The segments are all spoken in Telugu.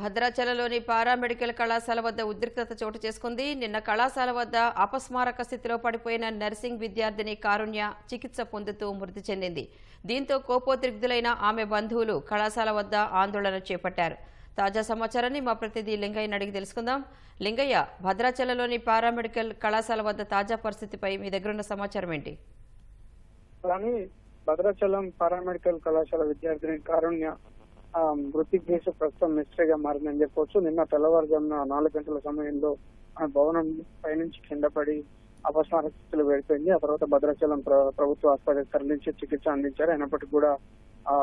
భద్రాచలంలోని పారామెడికల్ కళాశాల వద్ద ఉద్రిక్తత చోటు చేసుకుంది. నిన్న కళాశాల వద్ద అపస్మారక స్థితిలో పడిపోయిన నర్సింగ్ విద్యార్థిని కారుణ్య చికిత్స పొందుతూ మృతి చెందింది. దీంతో కోపోద్రిక్తులైన ఆమె బంధువులు కళాశాల వద్ద ఆందోళన చేపట్టారు. తాజా సమాచారాన్ని మా ప్రతినిధి లింగయ్యని అడిగి తెలుసుకుందాం. లింగయ్య భద్రాచలంలోని పారామెడికల్ కళాశాల వద్ద తాజా పరిస్థితిపై మీ దగ్గరున్న సమాచారం ఏంటి? భద్రాచలం పారామెడికల్ కళాశాల విద్యార్థిని కారుణ్య మృతి కేసు ప్రస్తుతం మిస్టరీగా మారిందని చెప్పవచ్చు నిన్న తెల్లవారుజామున నాలుగు గంటల సమయంలో ఆ భవనం పైనుంచి కింద పడి అపస్మార స్థితిలో వెళ్ళిపోయింది. ఆ తర్వాత భద్రాచలం ప్రభుత్వ ఆసుపత్రికి తరలించి చికిత్స అందించారు. అయినప్పటికీ కూడా ఆ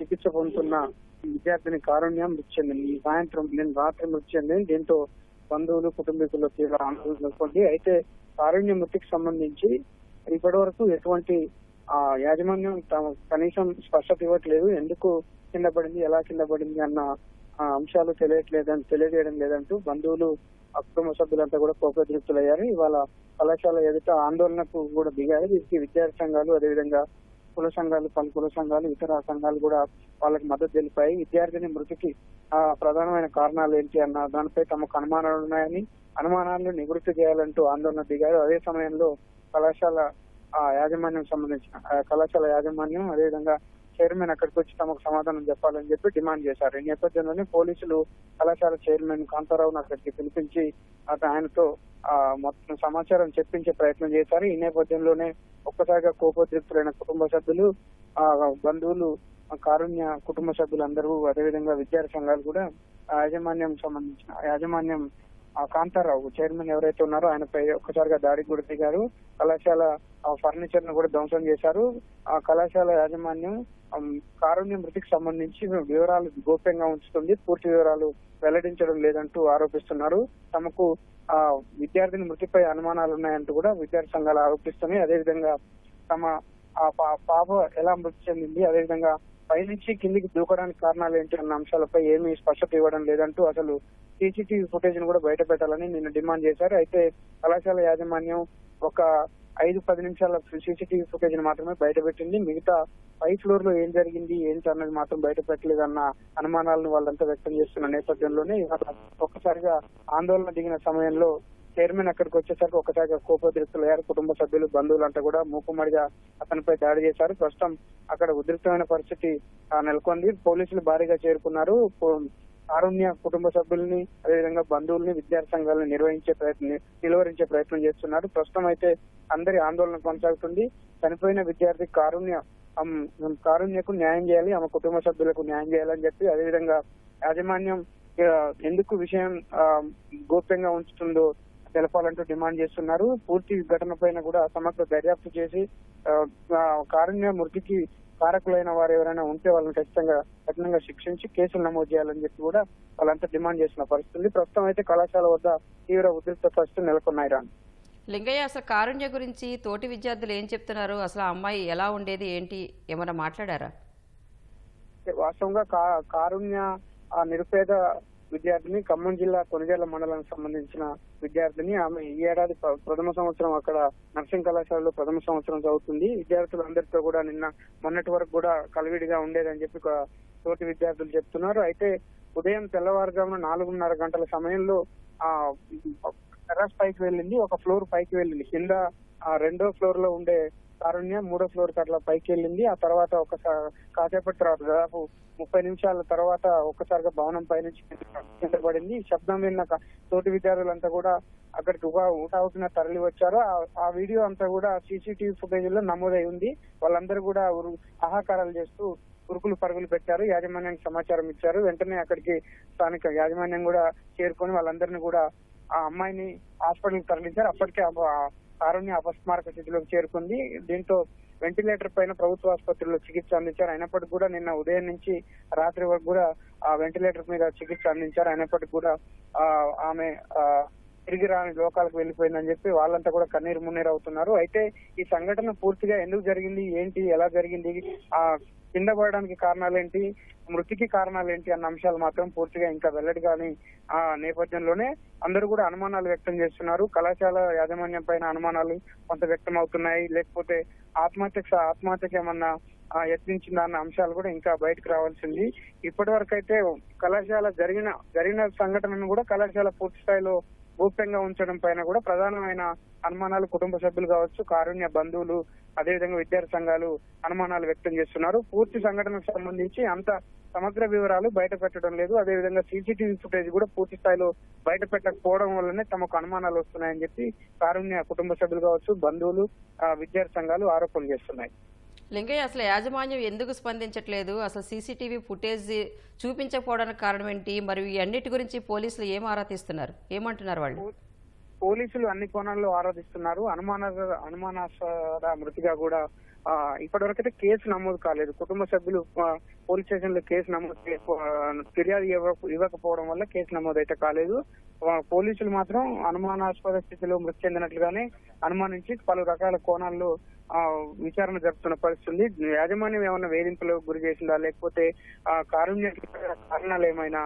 చికిత్స పొందుతున్న విద్యార్థిని కారుణ్యం మృతి చెందింది. ఈ సాయంత్రం నేను రాత్రి మృతి చెందింది. దీంతో బంధువులు కుటుంబీకులు తీవ్ర ఆందోళన నెలకొంది. అయితే కారుణ్య మృతికి సంబంధించి ఇప్పటి వరకు ఎటువంటి ఆ యాజమాన్యం తమ కనీసం స్పష్టత ఇవ్వట్లేదు ఎందుకు కింద పడింది ఎలా కింద పడింది అన్న ఆ, అంశాలు తెలియట్లేదని తెలియజేయడం లేదంటూ బంధువులు ఆ కుటుంబ సభ్యులంతా కూడా కోపోద్రిక్తులయ్యారు. ఇవాళ కళాశాల ఎదుట ఆందోళనకు కూడా దిగారు. దీనికి విద్యార్థి సంఘాలు అదేవిధంగా కుల సంఘాలు పలు కుల సంఘాలు ఇతర సంఘాలు కూడా వాళ్ళకి మద్దతు తెలిపాయి. విద్యార్థిని మృతికి ఆ ప్రధానమైన కారణాలు ఏంటి అన్న దానిపై తమకు అనుమానాలు ఉన్నాయని అనుమానాలను నివృత్తి చేయాలంటూ ఆందోళన దిగారు. అదే సమయంలో కళాశాల ఆ యాజమాన్యం సంబంధించిన ఆ కళాశాల యాజమాన్యం అదేవిధంగా చైర్మన్ అక్కడికి వచ్చి తమకు సమాధానం చెప్పాలని చెప్పి డిమాండ్ చేశారు. ఈ నేపథ్యంలోనే పోలీసులు కళాశాల చైర్మన్ కాంతారావును అక్కడికి పిలిపించి ఆయనతో మొత్తం సమాచారం చెప్పించే ప్రయత్నం చేశారు. ఈ నేపథ్యంలోనే ఒక్కసారిగా కోపోద్రిక్తులైన కుటుంబ సభ్యులు ఆ బంధువులు కారుణ్య కుటుంబ సభ్యులందరూ అదేవిధంగా విద్యార్థి సంఘాలు కూడా ఆ యాజమాన్యం సంబంధించిన యాజమాన్యం ఆ కాంతారావు చైర్మన్ ఎవరైతే ఉన్నారో ఆయనపై ఒక్కసారిగా దాడికి కూడా దిగారు. కళాశాల ఫర్నిచర్ను కూడా ధ్వంసం చేశారు. ఆ కళాశాల యాజమాన్యం కారుణ్య మృతికి సంబంధించి వివరాలు గోప్యంగా ఉంచుతుంది. పూర్తి వివరాలు వెల్లడించడం లేదంటూ ఆరోపిస్తున్నారు. తమకు ఆ విద్యార్థిని మృతిపై అనుమానాలు ఉన్నాయంటూ కూడా విద్యార్థి సంఘాలు ఆరోపిస్తున్నాయి. అదేవిధంగా తమ ఆ పా- పాప ఎలా మృతి చెందింది? అదేవిధంగా పైనుంచి కిందికి దూకడానికి కారణాలు ఏంటి అన్న అంశాలపై ఏమీ స్పష్టత ఇవ్వడం లేదంటూ అసలు సీసీటీవీ ఫుటేజ్ను కూడా బయట పెట్టాలని నిన్న డిమాండ్ చేశారు. అయితే కళాశాల యాజమాన్యం ఒక ఐదు పది నిమిషాల సీసీటీవీ ఫుటేజ్ మాత్రమే బయట పెట్టింది మిగతా పై ఫ్లోర్లో ఏం జరిగింది ఏంటి అన్నది మాత్రం బయట పెట్టలేదన్న అనుమానాలను వాళ్ళంతా వ్యక్తం చేస్తున్న నేపథ్యంలోనే ఒక్కసారిగా ఆందోళన దిగిన సమయంలో చైర్మన్ అక్కడికి వచ్చేసరికి ఒకసారిగా కోపోద్రిక్తులయ్యారు కుటుంబ సభ్యులు బంధువులంతా కూడా మూకుమ్మడిగా అతనిపై దాడి చేశారు ప్రస్తుతం అక్కడ ఉద్రిక్తమైన పరిస్థితి నెలకొంది పోలీసులు భారీగా చేరుకున్నారు కారుణ్య కుటుంబ సభ్యుల్ని అదేవిధంగా బంధువుల్ని విద్యార్థి సంఘాలను నిర్వహించే ప్రయత్నం నిలువరించే ప్రయత్నం చేస్తున్నారు. ప్రస్తుతం అయితే అందరి ఆందోళన కొనసాగుతుంది. చనిపోయిన విద్యార్థి కారుణ్య కారుణ్యకు న్యాయం చేయాలి ఆమె కుటుంబ సభ్యులకు న్యాయం చేయాలని చెప్పి అదేవిధంగా యాజమాన్యం ఎందుకు విషయం గోప్యంగా ఉంచుతుందో తెలపాలంటూ డిమాండ్ చేస్తున్నారు. పూర్తి ఘటన పైన కూడా సమగ్ర దర్యాప్తు చేసి కారుణ్య మృతికి కారకులైన వారు ఎవరైనా ఉంటే వాళ్ళని ఖచ్చితంగా కఠినంగా శిక్షించి కేసులు నమోదు చేయాలని చెప్పి కూడా వాళ్ళంతా డిమాండ్ చేసిన పరిస్థితి. ప్రస్తుతం అయితే కళాశాల వద్ద తీవ్ర ఉద్రిక్త పరిస్థితులు నెలకొన్నాయి రాను. లింగయ్య అసలు కారుణ్య గురించి తోటి విద్యార్థులు ఏం చెప్తున్నారు? అసలు అమ్మాయి ఎలా ఉండేది? ఏంటి? ఏమైనా మాట్లాడారా? వాస్తవంగా కారుణ్య ఆ నిరుపేద విద్యార్థిని ఖమ్మం జిల్లా కొనజాల మండలానికి సంబంధించిన విద్యార్థిని ఆమె ఈ ఏడాది ప్రథమ సంవత్సరం అక్కడ నర్సింగ్ కళాశాలలో ప్రథమ సంవత్సరం చదువుతుంది. విద్యార్థులందరితో కూడా నిన్న మొన్నటి వరకు కూడా కలివిడిగా ఉండేదని చెప్పి తోటి విద్యార్థులు చెప్తున్నారు. అయితే ఉదయం తెల్లవారుజామున నాలుగున్నర గంటల సమయంలో ఆ టెర్రస్ పైకి వెళ్ళింది. ఒక ఫ్లోర్ పైకి వెళ్ళింది. కింద ఆ రెండో ఫ్లోర్లో ఉండే కారుణ్య మూడో ఫ్లోర్కి అట్లా పైకి వెళ్ళింది ఆ తర్వాత ఒకసారి కాసేపటి తర్వాత దాదాపు ముప్పై నిమిషాల తర్వాత ఒక్కసారిగా భవనం పైనుంచి కింద పడింది శబ్దం విన్న తోటి విద్యార్థులంతా కూడా అక్కడికి ఉగా ఊటావుతున్న తరలి వచ్చారు. ఆ- వీడియో అంతా కూడా సీసీటీవీ ఫుటేజ్లో నమోదై ఉంది. వాళ్ళందరూ కూడా ఉరు- ఆహాకారాలు చేస్తూ ఉరుకులు పరుగులు పెట్టారు. యాజమాన్యానికి సమాచారం ఇచ్చారు. వెంటనే అక్కడికి స్థానిక యాజమాన్యం కూడా చేరుకొని వాళ్ళందరినీ కూడా ఆ అమ్మాయిని హాస్పిటల్ తరలించారు. అప్పటికే ఆ కారుణ్య అపస్మారక స్థితిలోకి చేరుకుంది. దీంతో వెంటిలేటర్ పైన ప్రభుత్వ ఆసుపత్రిలో చికిత్స అందించారు. అయినప్పటికీ కూడా నిన్న ఉదయం నుంచి రాత్రి వరకు కూడా ఆ వెంటిలేటర్ మీద చికిత్స అందించారు. అయినప్పటికీ కూడా ఆమె తిరిగి రాని లోకాలకు వెళ్ళిపోయిందని చెప్పి వాళ్ళంతా కూడా కన్నీరు మున్నీరు అవుతున్నారు. అయితే ఈ సంఘటన పూర్తిగా ఎందుకు జరిగింది? ఏంటి? ఎలా జరిగింది? ఆ కింద పడడానికి కారణాలు ఏంటి మృతికి కారణాలు ఏంటి అన్న అంశాలు మాత్రం పూర్తిగా ఇంకా వెల్లడి కానీ ఆ నేపథ్యంలోనే అందరూ కూడా అనుమానాలు వ్యక్తం చేస్తున్నారు. కళాశాల యాజమాన్యం పైన అనుమానాలు కొంత వ్యక్తం అవుతున్నాయి లేకపోతే ఆత్మహత్య ఆత్మహత్యకి ఏమన్నా యత్నించిందా అన్న అంశాలు కూడా ఇంకా బయటకు రావాల్సింది ఇప్పటి వరకు అయితే కళాశాల జరిగిన జరిగిన సంఘటనను కూడా కళాశాల పూర్తి స్థాయిలో గోప్యంగా ఉంచడం పైన కూడా ప్రధానమైన అనుమానాలు కుటుంబ సభ్యులు కావచ్చు కారుణ్య బంధువులు అదేవిధంగా విద్యార్థి సంఘాలు అనుమానాలు వ్యక్తం చేస్తున్నారు. పూర్తి సంఘటనకు సంబంధించి అంత సమగ్ర వివరాలు బయట పెట్టడం లేదు. అదేవిధంగా సీసీటీవీ ఫుటేజ్ కూడా పూర్తి స్థాయిలో బయట పెట్టకపోవడం వల్లనే తమకు అనుమానాలు వస్తున్నాయని చెప్పి కారుణ్య కుటుంబ సభ్యులు కావచ్చు బంధువులు విద్యార్థి సంఘాలు ఆరోపణలు చేస్తున్నాయి. లింగయ్య అసలు యాజమాన్యం ఎందుకు స్పందించట్లేదు? అసలు సీసీటీవీ ఫుటేజ్ చూపించకపోవడానికి కారణం ఏంటి? మరియు ఈ అన్నిటి గురించి పోలీసులు ఏం ఆరా తీస్తున్నారు? ఏమంటున్నారు వాళ్ళు? పోలీసులు అన్ని కోణాల్లో ఆరాధిస్తున్నారు అనుమాన అనుమానాస్పద మృతిగా కూడా ఇప్పటివరకైతే కేసు నమోదు కాలేదు. కుటుంబ సభ్యులు పోలీస్ స్టేషన్లో కేసు నమోదు ఫిర్యాదు ఇవ్వకపోవడం వల్ల కేసు నమోదు అయితే కాలేదు పోలీసులు మాత్రం అనుమానాస్పద స్థితిలో మృతి చెందినట్లుగానే అనుమానించి పలు రకాల కోణాల్లో విచారణ జరుపుతున్న పరిస్థితి ఉంది. యాజమాన్యం ఏమైనా వేధింపులకు గురి చేసిందా? లేకపోతే ఆ కారుణ్య కారణాలు ఏమైనా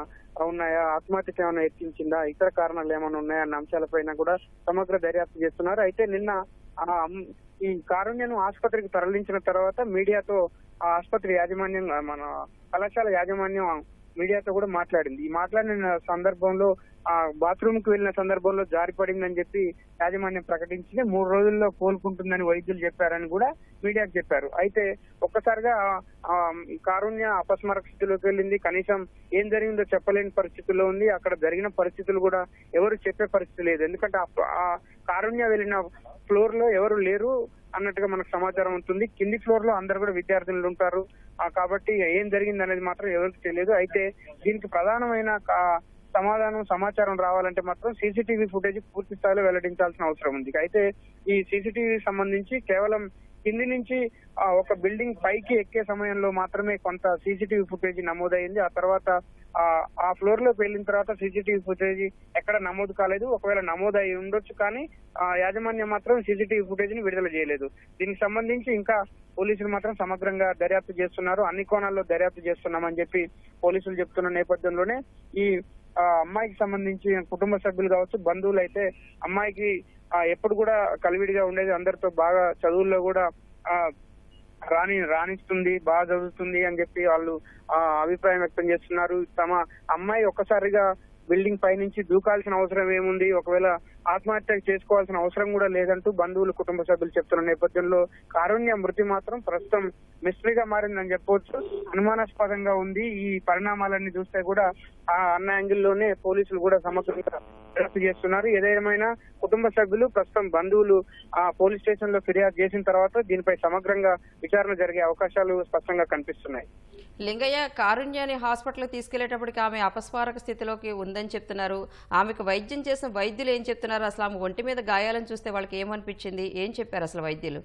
ఉన్నాయా? ఆత్మహత్యకు ఏమైనా ఎత్తించిందా ఇతర కారణాలు ఏమైనా ఉన్నాయా? అన్న అంశాలపైన కూడా సమగ్ర దర్యాప్తు చేస్తున్నారు. అయితే నిన్న ఆ, ఈ కారుణ్యను ఆసుపత్రికి తరలించిన తర్వాత మీడియాతో ఆ ఆసుపత్రి యాజమాన్యం మన కళాశాల యాజమాన్యం మీడియాతో కూడా మాట్లాడింది. ఈ మాట్లాడిన సందర్భంలో ఆ బాత్రూమ్కు వెళ్ళిన సందర్భంలో జారిపడిందని చెప్పి యాజమాన్యం ప్రకటించి మూడు రోజుల్లో కోలుకుంటుందని వైద్యులు చెప్పారని కూడా మీడియాకు చెప్పారు. అయితే ఒక్కసారిగా కారుణ్య అపస్మారక స్థితిలోకి వెళ్ళింది. కనీసం ఏం జరిగిందో చెప్పలేని పరిస్థితుల్లో ఉంది. అక్కడ జరిగిన పరిస్థితులు కూడా ఎవరు చెప్పే పరిస్థితి లేదు. ఎందుకంటే ఆ- ఆ కారుణ్య వెళ్ళిన ఫ్లోర్లో ఎవరు లేరు. అన్నట్టుగా మనకు సమాచారం ఉంటుంది. కింది ఫ్లోర్లో అందరు కూడా విద్యార్థులు ఉంటారు. కాబట్టి ఏం జరిగింది అనేది మాత్రం ఎవరికి తెలియదు. అయితే దీనికి ప్రధానమైన సమాధానం సమాచారం రావాలంటే మాత్రం సీసీటీవీ ఫుటేజ్ పూర్తి స్థాయిలో వెల్లడించాల్సిన అవసరం ఉంది. అయితే ఈ సీసీటీవీ సంబంధించి కేవలం కింది నుంచి ఒక బిల్డింగ్ పైకి ఎక్కే సమయంలో మాత్రమే కొంత సీసీటీవీ ఫుటేజ్ నమోదైంది. ఆ తర్వాత ఆ, ఫ్లోర్లోకి వెళ్ళిన తర్వాత సీసీటీవీ ఫుటేజ్ ఎక్కడ నమోదు కాలేదు. ఒకవేళ నమోదు అయి ఉండొచ్చు కానీ ఆ, యాజమాన్యం మాత్రం సీసీటీవీ ఫుటేజ్ని విడుదల చేయలేదు. దీనికి సంబంధించి ఇంకా పోలీసులు మాత్రం సమగ్రంగా దర్యాప్తు చేస్తున్నారు. అన్ని కోణాల్లో దర్యాప్తు చేస్తున్నామని చెప్పి పోలీసులు చెప్తున్న నేపథ్యంలోనే ఈ అమ్మాయికి సంబంధించి కుటుంబ సభ్యులు కావచ్చు బంధువులు అయితే అమ్మాయికి ఎప్పుడు కూడా కలివిడిగా ఉండేది. అందరితో బాగా చదువుల్లో కూడా ఆ, రాణి రాణిస్తుంది బాగా చదువుతుంది అని చెప్పి వాళ్ళు అభిప్రాయం వ్యక్తం చేస్తున్నారు. తమ అమ్మాయి ఒక్కసారిగా బిల్డింగ్ పై నుంచి దూకాల్సిన అవసరం ఏముంది? ఒకవేళ ఆత్మహత్య చేసుకోవాల్సిన అవసరం కూడా లేదంటూ బంధువులు కుటుంబ సభ్యులు చెప్తున్న నేపథ్యంలో కారుణ్య మృతి మాత్రం ప్రస్తుతం మిస్టరీగా మారిందని చెప్పవచ్చు అనుమానాస్పదంగా ఉంది. ఈ పరిణామాలన్నీ చూస్తే కూడా ఆ అన్న యాంగిల్లోనే పోలీసులు కూడా సమగ్రంగా దర్యాప్తు చేస్తున్నారు. ఏదేమైనా కుటుంబ సభ్యులు ప్రస్తుతం బంధువులు ఆ పోలీస్ స్టేషన్లో ఫిర్యాదు చేసిన తర్వాత దీనిపై సమగ్రంగా విచారణ జరిగే అవకాశాలు స్పష్టంగా కనిపిస్తున్నాయి. లింగయ్య కారుణ్యాన్ని హాస్పిటల్ తీసుకెళ్ళేటప్పటికి ఆమె అపస్మారక స్థితిలోకి ఉందని చెప్తున్నారు. ఆమెకు వైద్యం చేసిన వైద్యులు ఏం చెప్తున్నారు? అసలు ఆమె ఒంటి మీద గాయాలను చూస్తే వాళ్ళకి ఏమనిపించింది? ఏం చెప్పారు అసలు వైద్యులు?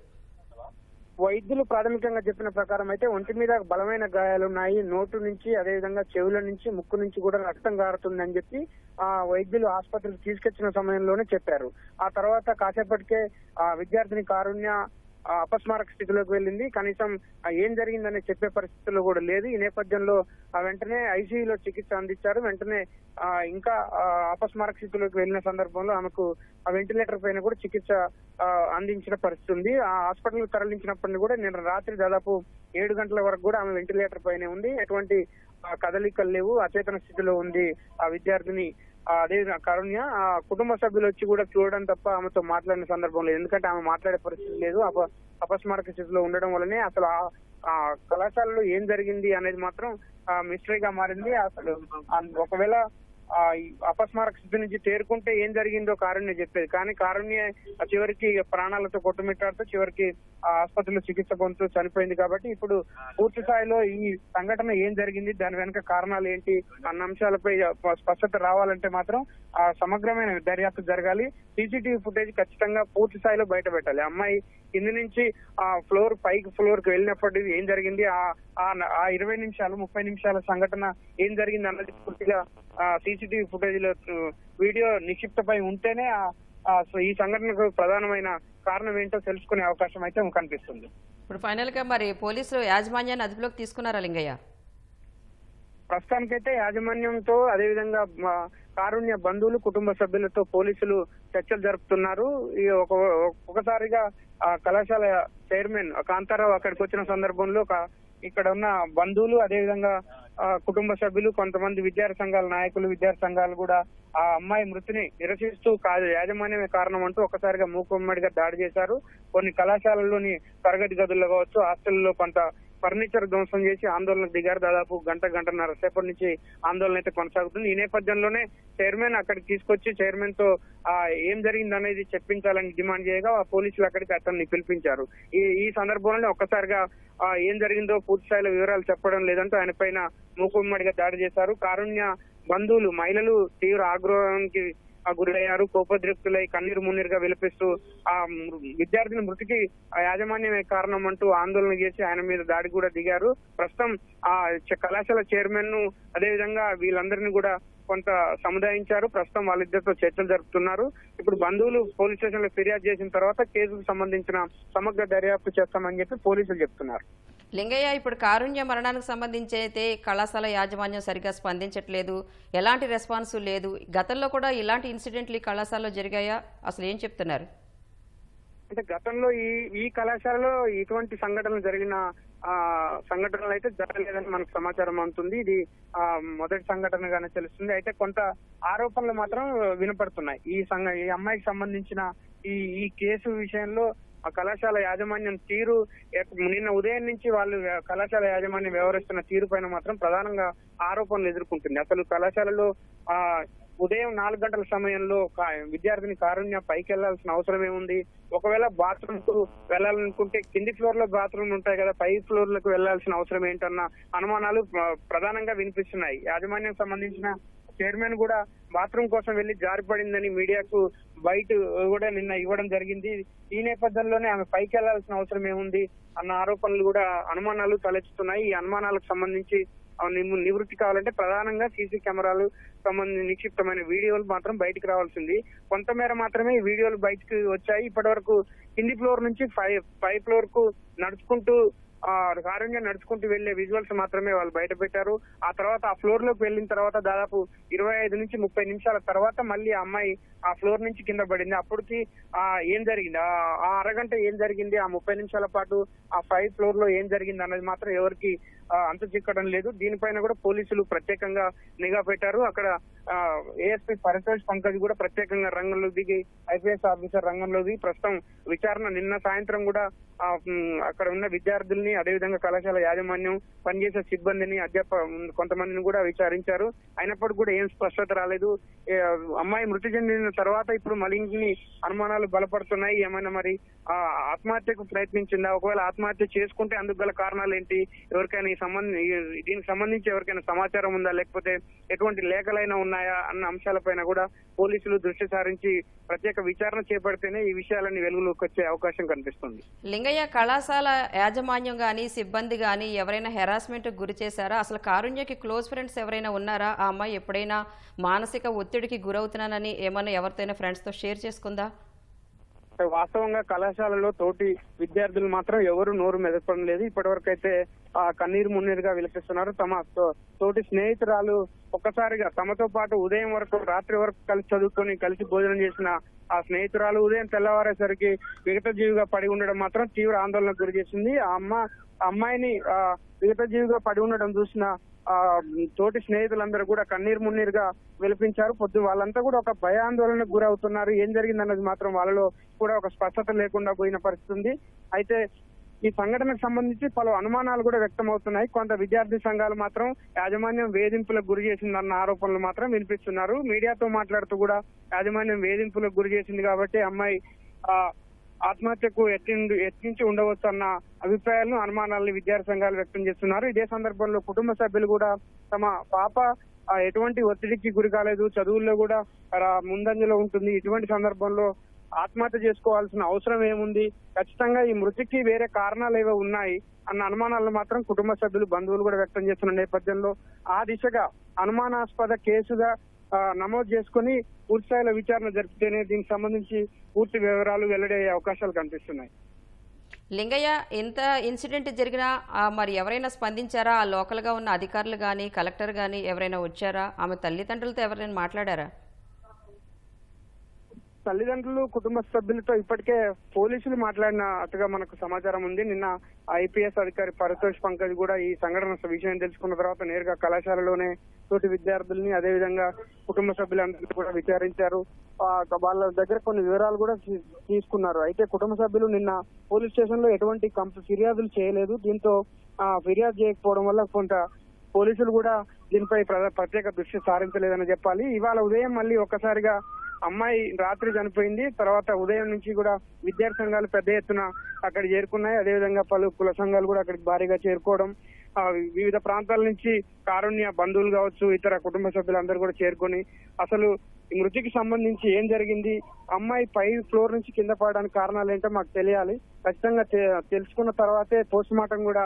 వైద్యులు ప్రాథమికంగా చెప్పిన ప్రకారం అయితే ఒంటి మీద బలమైన గాయాలు ఉన్నాయి. నోటు నుంచి అదేవిధంగా చెవుల నుంచి ముక్కు నుంచి కూడా రక్తం గారుతుందని చెప్పి ఆ వైద్యులు ఆసుపత్రికి తీసుకొచ్చిన సమయంలోనే చెప్పారు. ఆ తర్వాత కాసేపటికే ఆ విద్యార్థిని కారుణ్య అపస్మారక స్థితిలోకి వెళ్ళింది. కనీసం ఏం జరిగిందని చెప్పే పరిస్థితుల్లో కూడా లేదు. ఈ నేపథ్యంలో ఆ వెంటనే ఐసీయూలో చికిత్స అందించారు. వెంటనే ఇంకా అపస్మారక స్థితిలోకి వెళ్ళిన సందర్భంలో ఆమెకు ఆ వెంటిలేటర్ పైన కూడా చికిత్స అందించిన పరిస్థితి ఉంది. ఆ హాస్పిటల్ తరలించినప్పటిని కూడా నిన్న రాత్రి దాదాపు ఏడు గంటల వరకు కూడా ఆమె వెంటిలేటర్ పైనే ఉంది. ఎటువంటి కదలికలు లేవు. అచేతన స్థితిలో ఉంది ఆ విద్యార్థిని. అదే కారుణ్య ఆ కుటుంబ సభ్యులు వచ్చి కూడా చూడడం తప్ప ఆమెతో మాట్లాడిన సందర్భం లేదు. ఎందుకంటే ఆమె మాట్లాడే పరిస్థితి లేదు. అప అపస్మారక స్థితిలో ఉండడం వల్లనే అసలు ఆ- కళాశాలలో ఏం జరిగింది అనేది మాత్రం మిస్టరీగా మారింది. అసలు ఒకవేళ ఆ అపస్మారక స్థితి నుంచి తేరుకుంటే ఏం జరిగిందో కారుణ్య చెప్పేది. కానీ కారుణ్య చివరికి ప్రాణాలతో కొట్టుమిట్టాడుతూ చివరికి ఆసుపత్రిలో చికిత్స పొందుతూ చనిపోయింది కాబట్టి ఇప్పుడు పూర్తి స్థాయిలో ఈ సంఘటన ఏం జరిగింది దాని వెనుక కారణాలు ఏంటి అన్న అంశాలపై స్పష్టత రావాలంటే మాత్రం ఆ సమగ్రమైన దర్యాప్తు జరగాలి. సీసీటీవీ ఫుటేజ్ ఖచ్చితంగా పూర్తి స్థాయిలో బయట పెట్టాలి అమ్మాయి కింది నుంచి ఆ ఫ్లోర్ పైకి ఫ్లోర్కి వెళ్ళినప్పటి ఏం జరిగింది ఆ ఆ- ఇరవై నిమిషాలు ముప్పై నిమిషాల సంఘటన ఏం జరిగింది అన్నది పూర్తిగా సీసీటీవీ ఫుటేజ్లో వీడియో నిక్షిప్తపై ఉంటేనే ఈ సంఘటనకు ప్రధానమైన కారణం ఏంటో తెలుసుకునే అవకాశం అయితే కనిపిస్తుంది. ఇప్పుడు ఫైనల్గా మరి పోలీసులు యాజమాన్యాన్ని అదుపులోకి తీసుకున్నారా లింగయ్య? ప్రస్తుతానికైతే యాజమాన్యంతో అదేవిధంగా కారుణ్య బంధువులు కుటుంబ సభ్యులతో పోలీసులు చర్చలు జరుపుతున్నారు. ఈ ఒక ఒకసారిగా ఆ కళాశాల చైర్మన్ కాంతారావు అక్కడికి వచ్చిన సందర్భంలో ఒక ఇక్కడ ఉన్న బంధువులు అదేవిధంగా కుటుంబ సభ్యులు కొంతమంది విద్యార్థి సంఘాల నాయకులు విద్యార్థి సంఘాలు కూడా ఆ అమ్మాయి మృతిని నిరసిస్తూ కాదు యాజమాన్యమే కారణం అంటూ ఒకసారిగా మూకుమ్మడిగా దాడి చేశారు. కొన్ని కళాశాలల్లోని తరగతి గదుల్లో కావచ్చు హాస్టల్లో కొంత ఫర్నిచర్ ధ్వంసం చేసి ఆందోళన దిగారు దాదాపు గంట గంటన్నర సేపటి నుంచి ఆందోళన అయితే కొనసాగుతుంది. ఈ నేపథ్యంలోనే చైర్మన్ అక్కడికి తీసుకొచ్చి చైర్మన్తో ఏం జరిగింది అనేది చెప్పించాలని డిమాండ్ చేయగా ఆ పోలీసులు అక్కడికి అతన్ని పిలిపించారు. ఈ ఈ సందర్భంలోనే ఒక్కసారిగా ఏం జరిగిందో పూర్తి స్థాయిలో వివరాలు చెప్పడం లేదంటూ ఆయన పైన మూకుమ్మడిగా దాడి చేశారు. కారుణ్య బంధువులు మహిళలు తీవ్ర ఆగ్రహానికి గురయ్యారు. కోపద్రిక్తులై కన్నీరు మున్నీరుగా విలపిస్తూ ఆ విద్యార్థిని మృతికి ఆ యాజమాన్యమే కారణం అంటూ ఆందోళన చేసి ఆయన మీద దాడి కూడా దిగారు. ప్రస్తుతం ఆ కళాశాల చైర్మన్ను అదేవిధంగా వీళ్ళందరినీ కూడా కొంత సముదాయించారు. ప్రస్తుతం వాళ్ళిద్దరితో చర్చలు జరుపుతున్నారు. ఇప్పుడు బంధువులు పోలీస్ స్టేషన్లో ఫిర్యాదు చేసిన తర్వాత కేసుకు సంబంధించిన సమగ్ర దర్యాప్తు చేస్తామని చెప్పి పోలీసులు చెప్తున్నారు. లింగయ్య ఇప్పుడు కారుణ్య మరణానికి సంబంధించి అయితే కళాశాల యాజమాన్యం సరిగ్గా స్పందించట్లేదు. ఎలాంటి రెస్పాన్స్ లేదు. గతంలో కూడా ఇలాంటి ఇన్సిడెంట్లు ఈ కళాశాలలో జరిగాయా? అసలు ఏం చెప్తున్నారు? అంటే గతంలో ఈ ఈ కళాశాలలో ఇటువంటి సంఘటనలు జరిగిన ఆ సంఘటనలు అయితే జరగలేదని మనకు సమాచారం అందుతుంది ఇది ఆ మొదటి సంఘటనగానే తెలుస్తుంది. అయితే కొంత ఆరోపణలు మాత్రం వినపడుతున్నాయి. ఈ సంఘ ఈ అమ్మాయికి సంబంధించిన ఈ ఈ కేసు విషయంలో ఆ కళాశాల యాజమాన్యం తీరు నిన్న ఉదయం నుంచి వాళ్ళు కళాశాల యాజమాన్యం వ్యవహరిస్తున్న తీరు పైన మాత్రం ప్రధానంగా ఆరోపణలు ఎదుర్కొంటుంది. అసలు కళాశాలలో ఆ ఉదయం నాలుగు గంటల సమయంలో కా- విద్యార్థిని కారుణ్య పైకి వెళ్ళాల్సిన అవసరం ఏముంది? ఒకవేళ బాత్రూమ్కు వెళ్ళాలనుకుంటే కింది ఫ్లోర్లో బాత్రూమ్ ఉంటాయి కదా పై ఫ్లోర్లకు వెళ్ళాల్సిన అవసరం ఏంటన్న అనుమానాలు ప్రధానంగా వినిపిస్తున్నాయి. యాజమాన్యం సంబంధించిన చైర్మన్ కూడా బాత్రూమ్ కోసం వెళ్ళి జారిపడిందని మీడియాకు బయట కూడా నిన్న ఇవ్వడం జరిగింది. ఈ నేపథ్యంలోనే ఆమె పైకి వెళ్ళాల్సిన అవసరం ఏముంది అన్న ఆరోపణలు కూడా అనుమానాలు తలెత్తుతున్నాయి. ఈ అనుమానాలకు సంబంధించి నివృత్తి కావాలంటే ప్రధానంగా సీసీ కెమెరాలు సంబంధించి నిక్షిప్తమైన వీడియోలు మాత్రం బయటకు రావాల్సింది. కొంతమేర మాత్రమే ఈ వీడియోలు బయటకు వచ్చాయి. ఇప్పటి వరకు కింది ఫ్లోర్ నుంచి ఫైవ్ పై ఫ్లోర్కు నడుచుకుంటూ కారుణ్యం నడుచుకుంటూ వెళ్ళే విజువల్స్ మాత్రమే వాళ్ళు బయట పెట్టారు. ఆ తర్వాత ఆ ఫ్లోర్లోకి వెళ్ళిన తర్వాత దాదాపు ఇరవై ఐదు నుంచి ముప్పై నిమిషాల తర్వాత మళ్ళీ ఆ అమ్మాయి ఆ ఫ్లోర్ నుంచి కింద పడింది. అప్పటికి ఆ ఏం జరిగింది? ఆ అరగంట ఏం జరిగింది? ఆ ముప్పై నిమిషాల పాటు ఆ ఫైవ్ ఫ్లోర్లో ఏం జరిగింది అన్నది మాత్రం ఎవరికి అంత చిక్కడం లేదు. దీనిపైన కూడా పోలీసులు ప్రత్యేకంగా నిఘా పెట్టారు. అక్కడ ఏఎస్పీ పరితోష్ పంకజ్ కూడా ప్రత్యేకంగా రంగంలో దిగి ఐపీఎస్ ఆఫీసర్ రంగంలో దిగి ప్రస్తుతం విచారణ నిన్న సాయంత్రం కూడా అక్కడ ఉన్న విద్యార్థుల్ని అదేవిధంగా కళాశాల యాజమాన్యం పనిచేసే సిబ్బందిని అధ్యాప కొంతమందిని కూడా విచారించారు. అయినప్పటికీ కూడా ఏం స్పష్టత రాలేదు. అమ్మాయి మృతి చెందిన తర్వాత ఇప్పుడు మళ్ళీ అనుమానాలు బలపడుతున్నాయి. ఏమైనా మరి ఆ, ఆత్మహత్యకు ప్రయత్నించిందా? ఒకవేళ ఆత్మహత్య చేసుకుంటే అందుకు గల కారణాలు ఏంటి? ఎవరికైనా సంబంధించి దీనికి సంబంధించి ఎవరికైనా సమాచారం ఉందా? లేకపోతే ఎటువంటి లేఖలైనా ఉన్నాయా? అన్న అంశాలపైన కూడా పోలీసులు దృష్టి సారించి ప్రత్యేక విచారణ చేపడితేనే ఈ విషయాలన్నీ వెలుగులోకి వచ్చే అవకాశం కనిపిస్తుంది. లింగయ్య కళాశాల యాజమాన్యం కానీ సిబ్బంది గాని ఎవరైనా హెరాస్మెంట్ గురి చేశారా? అసలు కారుణ్యకి క్లోజ్ ఫ్రెండ్స్ ఎవరైనా ఉన్నారా? ఆ అమ్మాయి ఎప్పుడైనా మానసిక ఒత్తిడికి గురవుతున్నానని ఏమైనా ఎవరితోనైనా ఫ్రెండ్స్తో షేర్ చేసుకుందా? వాస్తవంగా కళాశాలలో తోటి విద్యార్థులు మాత్రం ఎవరు నోరు మెదపడం లేదు ఇప్పటివరకు అయితే ఆ కన్నీరు మున్నీరుగా విలపిస్తున్నారు. తమ తోటి స్నేహితురాలు ఒక్కసారిగా తమతో పాటు ఉదయం వరకు రాత్రి వరకు కలిసి చదువుకొని కలిసి భోజనం చేసిన ఆ స్నేహితురాలు ఉదయం తెల్లవారేసరికి విగత జీవిగా పడి ఉండడం మాత్రం తీవ్ర ఆందోళనకు గురి చేసింది. ఆ అమ్మ ఆ అమ్మాయిని విగత జీవిగా పడి ఉండడం చూసిన ఆ తోటి స్నేహితులందరూ కూడా కన్నీరు మున్నీరుగా విలపించారు. పొద్దు వాళ్ళంతా కూడా ఒక భయాందోళనకు గురవుతున్నారు. ఏం జరిగిందన్నది మాత్రం వాళ్ళలో కూడా ఒక స్పష్టత లేకుండా పోయిన పరిస్థితి ఉంది. అయితే ఈ సంఘటనకు సంబంధించి పలు అనుమానాలు కూడా వ్యక్తమవుతున్నాయి. కొంత విద్యార్థి సంఘాలు మాత్రం యాజమాన్యం వేధింపులకు గురి చేసిందన్న ఆరోపణలు మాత్రం వినిపిస్తున్నారు. మీడియాతో మాట్లాడుతూ కూడా యాజమాన్యం వేధింపులకు గురి చేసింది కాబట్టి అమ్మాయి ఆ ఆత్మహత్యకు యత్ని యత్నించి ఉండవచ్చు అన్న అభిప్రాయాలను అనుమానాలను విద్యార్థి సంఘాలు వ్యక్తం చేస్తున్నారు. ఇదే సందర్భంలో కుటుంబ సభ్యులు కూడా తమ పాప ఎటువంటి ఒత్తిడికి గురి కాలేదు. చదువుల్లో కూడా ముందంజలో ఉంటుంది. ఇటువంటి సందర్భంలో ఆత్మహత్య చేసుకోవాల్సిన అవసరం ఏముంది? ఖచ్చితంగా ఈ మృతికి వేరే కారణాలు ఏవో ఉన్నాయి అన్న అనుమానాలను మాత్రం కుటుంబ సభ్యులు బంధువులు కూడా వ్యక్తం చేస్తున్న నేపథ్యంలో ఆ దిశగా అనుమానాస్పద కేసుగా నమోదు చేసుకుని పూర్తి స్థాయిలో విచారణ జరిపితేనే దీనికి సంబంధించి పూర్తి వివరాలు వెల్లడయ్యే అవకాశాలు కనిపిస్తున్నాయి. లింగయ్య ఎంత ఇన్సిడెంట్ జరిగినా ఆ, మరి ఎవరైనా స్పందించారా? ఆ లోకల్గా ఉన్న అధికారులు కానీ కలెక్టర్ కానీ ఎవరైనా వచ్చారా? ఆమె తల్లిదండ్రులతో ఎవరైనా మాట్లాడారా? తల్లిదండ్రులు కుటుంబ సభ్యులతో ఇప్పటికే పోలీసులు మాట్లాడినట్టుగా మనకు సమాచారం ఉంది. నిన్న ఐపీఎస్ అధికారి పరితోష్ పంకజ్ కూడా ఈ సంఘటన విషయం తెలుసుకున్న తర్వాత నేరుగా కళాశాలలోనే తోటి విద్యార్థుల్ని అదేవిధంగా కుటుంబ సభ్యులందరినీ కూడా విచారించారు. వాళ్ళ దగ్గర కొన్ని వివరాలు కూడా తీసుకున్నారు. అయితే కుటుంబ సభ్యులు నిన్న పోలీస్ స్టేషన్లో ఎటువంటి ఫిర్యాదులు చేయలేదు. దీంతో ఫిర్యాదు చేయకపోవడం వల్ల కొంత పోలీసులు కూడా దీనిపై ప్ర- ప్రత్యేక దృష్టి సారించలేదని చెప్పాలి. ఇవాళ ఉదయం మళ్ళీ ఒక్కసారిగా అమ్మాయి రాత్రి చనిపోయింది తర్వాత ఉదయం నుంచి కూడా విద్యార్థి సంఘాలు పెద్ద ఎత్తున అక్కడ చేరుకున్నాయి. అదేవిధంగా పలు కుల సంఘాలు కూడా అక్కడికి భారీగా చేరుకోవడం వివిధ ప్రాంతాల నుంచి కారుణ్య బంధువులు కావచ్చు ఇతర కుటుంబ సభ్యులందరూ కూడా చేరుకొని అసలు ఈ మృతికి సంబంధించి ఏం జరిగింది అమ్మాయి పై ఫ్లోర్ నుంచి కింద పడడానికి కారణాలు ఏంటో మాకు తెలియాలి. ఖచ్చితంగా తెలుసుకున్న తర్వాతే పోస్ట్ మార్టం కూడా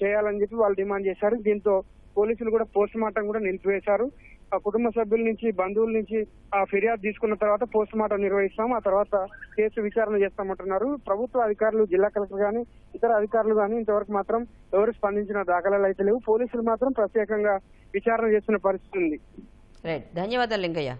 చేయాలని చెప్పి వాళ్ళు డిమాండ్ చేశారు. దీంతో పోలీసులు కూడా పోస్ట్ మార్టం కూడా నిలిపివేశారు. కుటుంబ సభ్యుల నుంచి బంధువుల నుంచి ఆ ఫిర్యాదు తీసుకున్న తర్వాత పోస్ట్ మార్టం నిర్వహిస్తాం. ఆ తర్వాత కేసు విచారణ చేస్తామంటున్నారు. ప్రభుత్వ అధికారులు జిల్లా కలెక్టర్ గాని ఇతర అధికారులు గాని ఇంతవరకు మాత్రం ఎవరు స్పందించిన దాఖలాలు అయితే లేవు. పోలీసులు మాత్రం ప్రత్యేకంగా విచారణ చేస్తున్న పరిస్థితి ఉంది. ధన్యవాదాలు లింగయ్య.